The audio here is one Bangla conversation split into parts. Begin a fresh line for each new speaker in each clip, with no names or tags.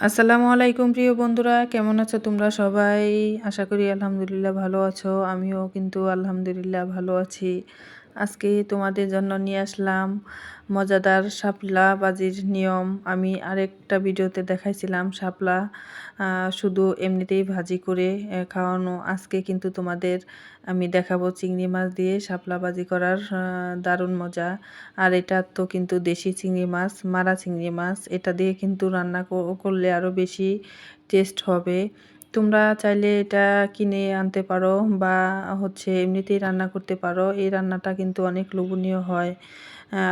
আসসালামু আলাইকুম প্রিয় বন্ধুরা, কেমন আছো তোমরা সবাই? আশা করি আলহামদুলিল্লাহ ভালো আছো। আমিও কিন্তু আলহামদুলিল্লাহ ভালো আছি। আজকে তোমাদের জন্য নিয়ে আসলাম মজাদার শাপলা বাজির নিয়ম। আমি আরেকটা ভিডিওতে দেখাইছিলাম শাপলা শুধু এমনিতেই ভাজি করে খাওয়ানো। আজকে কিন্তু তোমাদের আমি দেখাবো চিংড়ি মাছ দিয়ে শাপলা বাজি করার দারুণ মজা। আর এটা তো কিন্তু দেশি চিংড়ি মাছ, মারা চিংড়ি মাছ। এটা দিয়ে কিন্তু রান্না করলে আরও বেশি টেস্ট হবে। তোমরা চাইলে এটা কিনে আনতে পারো বা হচ্ছে এমনিতেই রান্না করতে পারো। এই রান্নাটা কিন্তু অনেক লোভনীয় হয়।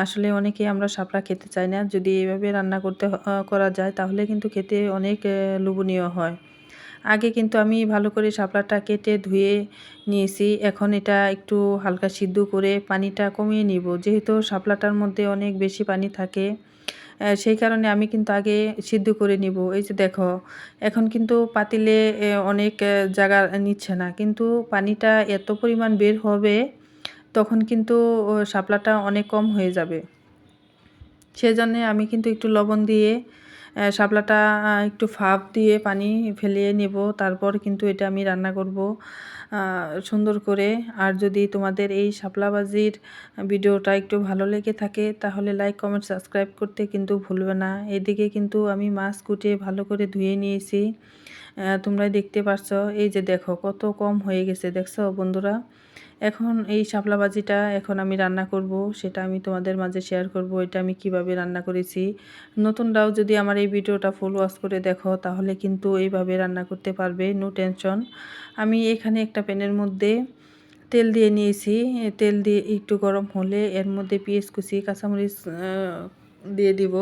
আসলে অনেকে আমরা শাপলা খেতে চাই না। যদি এভাবে রান্না করতে করা যায় তাহলে কিন্তু খেতে অনেক লোভনীয় হয়। আগে কিন্তু আমি ভালো করে শাপলাটা কেটে ধুয়ে নিয়েছি। এখন এটা একটু হালকা সিদ্ধ করে পানিটা কমিয়ে নিব। যেহেতু শাপলাটার মধ্যে অনেক বেশি পানি থাকে সেই কারণে আমি কিন্তু আগে সিদ্ধ করে নিব। এই যে দেখো, এখন কিন্তু পাতিলে অনেক জায়গা নিচ্ছে না। কিন্তু পানিটা এত পরিমাণ বের হবে, তখন কিন্তু শাপলাটা অনেক কম হয়ে যাবে। সেজন্যে আমি কিন্তু একটু লবণ দিয়ে শাপলাটা একটু ফাপ দিয়ে পানি ফেলিয়ে নেব। তারপর কিন্তু এটা আমি রান্না করব সুন্দর করে। আর যদি তোমাদের এই শাপলাবাজির ভিডিওটা একটু ভালো লেগে থাকে, তাহলে লাইক কমেন্ট সাবস্ক্রাইব করতে কিন্তু ভুলবে না। এদিকে কিন্তু আমি মাছ কুটিয়ে ভালো করে ধুয়ে নিয়েছি। তোমরা দেখতে পাচ্ছ এই যে দেখো, কত কম হয়ে গেছে, দেখছ বন্ধুরা? এখন এই শাপলা ভাজিটা এখন আমি রান্না করব, সেটা আমি তোমাদের মাঝে শেয়ার করব, এটা আমি কীভাবে রান্না করেছি। নতুনরাও যদি আমার এই ভিডিওটা ফুল ওয়াশ করে দেখো, তাহলে কিন্তু এইভাবে রান্না করতে পারবে নো টেনশন আমি এখানে একটা প্যানের মধ্যে তেল দিয়ে নিয়েছি তেল দিয়ে একটু গরম হলে এর মধ্যে পেঁয়াজ কুচি, কাঁচামরিচ দিয়ে দিব।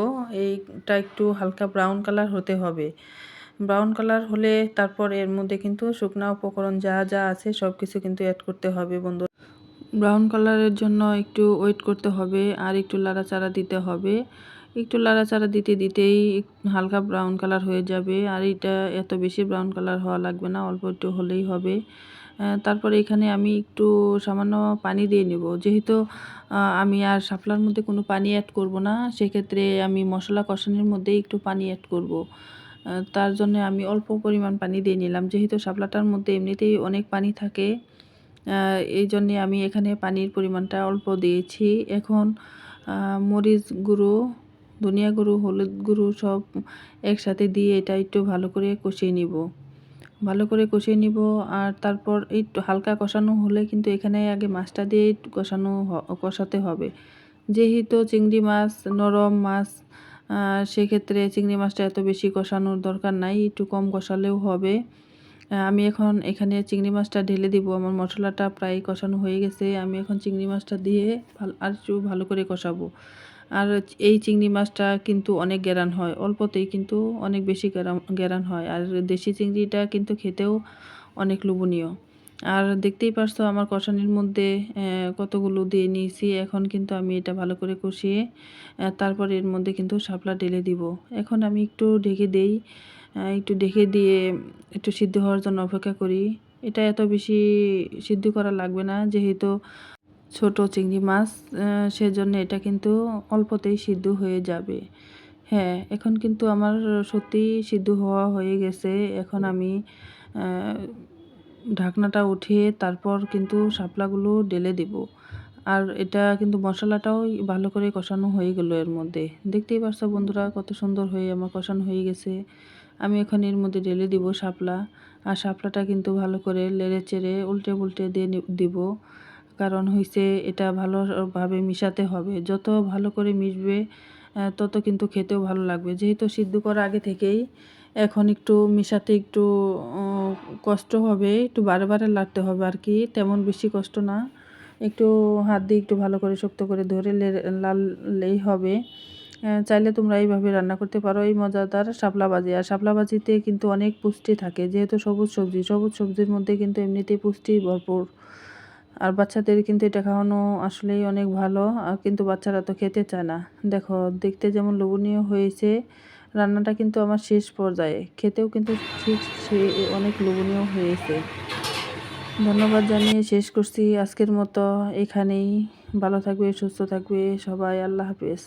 এইটা একটু হালকা ব্রাউন কালার হতে হবে। ব্রাউন কালার হলে তারপর এর মধ্যে কিন্তু শুকনা উপকরণ যা যা আছে সব কিছু কিন্তু অ্যাড করতে হবে বন্ধু ব্রাউন কালারের জন্য একটু ওয়েট করতে হবে আর একটু লাড়াচাড়া দিতে হবে। একটু লাড়াচাড়া দিতে দিতেই হালকা ব্রাউন কালার হয়ে যাবে আর এটা এত বেশি ব্রাউন কালার হওয়া লাগবে না, অল্প একটু হলেই হবে। তারপরে এখানে আমি একটু সামান্য পানি দিয়ে নেব। যেহেতু আমি আর শাপলার মধ্যে কোনো পানি অ্যাড করব না, সেক্ষেত্রে আমি মশলা কষানোর মধ্যে একটু পানি অ্যাড করব। তার জন্য আমি অল্প পরিমাণ পানি দিয়ে নিলাম। যেহেতু শাপলাটার মধ্যে এমনিতেই অনেক পানি থাকে এই জন্যে আমি এখানে পানির পরিমাণটা অল্প দিয়েছি। এখন মরিচ গুঁড়ো, ধনিয়া গুঁড়ো, হলুদ গুঁড়ো সব একসাথে দিয়ে এটা একটু ভালো করে কষিয়ে নিব। ভালো করে কষিয়ে নিব আর তারপর একটু হালকা কষানো হলে কিন্তু এখানে আগে মাছটা দিয়ে কষানো কষাতে হবে। যেহেতু চিংড়ি মাছ, নরম মাছ সেক্ষেত্রে চিংড়ি মাছটা এত বেশি কষানোর দরকার নাই, একটু কম কষালেও হবে। আমি এখন এখানে চিংড়ি মাছটা ঢেলে দিব, আমার মশলাটা প্রায় কষানো হয়ে গেছে, আমি এখন চিংড়ি মাছটা দিয়ে আর একটু ভালো করে কষাবো। আর এই চিংড়ি মাছটা কিন্তু অনেক গ্যারান হয়, অল্পতেই কিন্তু অনেক বেশি গ্যারান হয়, আর দেশি চিংড়িটা কিন্তু খেতেও অনেক লোভনীয়। আর দেখতেই পারছ আমার কষানির মধ্যে কতগুলো দিয়ে নিয়েছি। এখন কিন্তু আমি এটা ভালো করে কষিয়ে তারপর এর মধ্যে কিন্তু শাপলা ঢেলে দিব। এখন আমি একটু ঢেকে দেই একটু ঢেকে দিয়ে একটু সিদ্ধ হওয়ার জন্য অপেক্ষা করি। এটা এত বেশি সিদ্ধ করা লাগবে না, যেহেতু ছোট চিংড়ি মাছ সেজন্য এটা কিন্তু অল্পতেই সিদ্ধ হয়ে যাবে। হ্যাঁ এখন কিন্তু আমার সত্যি সিদ্ধ হওয়া হয়ে গেছে। এখন আমি ঢাকনাটা উঠিয়ে তারপর কিন্তু শাপলাগুলো ঢেলে দেব। আর এটা কিন্তু মশলাটাও ভালো করে কষানো হয়ে গেল এর মধ্যে। দেখতেই পারছ বন্ধুরা কত সুন্দর হয়ে আমার কষানো হয়ে গেছে। আমি এখন এর মধ্যে ঢেলে দিব শাপলা। আর শাপলাটা কিন্তু ভালো করে লেড়ে চেড়ে উল্টে পুল্টে দিয়ে দিব। কারণ হয়েছে এটা ভালোভাবে মিশাতে হবে। যত ভালো করে মিশবে তত কিন্তু খেতেও ভালো লাগবে। যেহেতু সিদ্ধ করা আগে থেকেই এখন একটু মিশাতে একটু কষ্ট হবে, একটু বারে বারে লাড়তে হবে আর কি, তেমন বেশি কষ্ট না। একটু হাত দিয়ে একটু ভালো করে শক্ত করে ধরে লাললেই হবে। চাইলে তোমরা এইভাবে রান্না করতে পারো, এই মজাদার শাপলা আর শাপলা ভাজিতে কিন্তু অনেক পুষ্টি থাকে, যেহেতু সবুজ সবজি, সবুজ সবজির মধ্যে কিন্তু এমনিতেই পুষ্টি ভরপুর। আর বাচ্চাদের কিন্তু এটা খাওয়ানো আসলেই অনেক ভালো, আর কিন্তু বাচ্চারা তো খেতে চায় না। দেখো, দেখতে যেমন লোভনীয় হয়েছে রান্নাটা কিন্তু আমার শেষ পর্যায়ে। খেতেও কিন্তু ঠিক সে অনেক লোভনীয় হয়েছে। ধন্যবাদ জানিয়ে শেষ করছি আজকের মতো এখানেই। ভালো থাকবে, সুস্থ থাকবে সবাই। আল্লাহ হাফেজ।